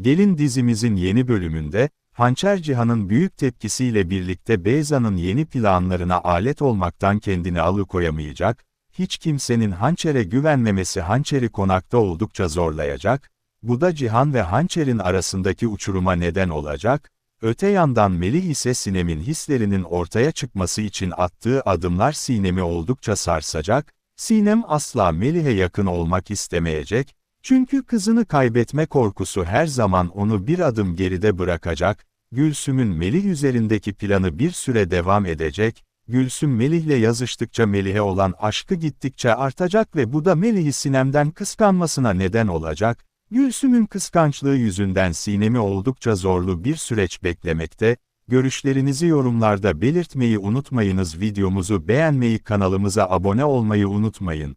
Gelin dizimizin yeni bölümünde, Hançer Cihan'ın büyük tepkisiyle birlikte Beyza'nın yeni planlarına alet olmaktan kendini alıkoyamayacak, hiç kimsenin Hançer'e güvenmemesi Hançer'i konakta oldukça zorlayacak, bu da Cihan ve Hançer'in arasındaki uçuruma neden olacak, öte yandan Melih ise Sinem'in hislerinin ortaya çıkması için attığı adımlar Sinem'i oldukça sarsacak, Sinem asla Melih'e yakın olmak istemeyecek, çünkü kızını kaybetme korkusu her zaman onu bir adım geride bırakacak, Gülsüm'ün Melih üzerindeki planı bir süre devam edecek, Gülsüm Melih'le yazıştıkça Melih'e olan aşkı gittikçe artacak ve bu da Melih'i Sinem'den kıskanmasına neden olacak, Gülsüm'ün kıskançlığı yüzünden Sinem'i oldukça zorlu bir süreç beklemekte, görüşlerinizi yorumlarda belirtmeyi unutmayınız videomuzu beğenmeyi kanalımıza abone olmayı unutmayın.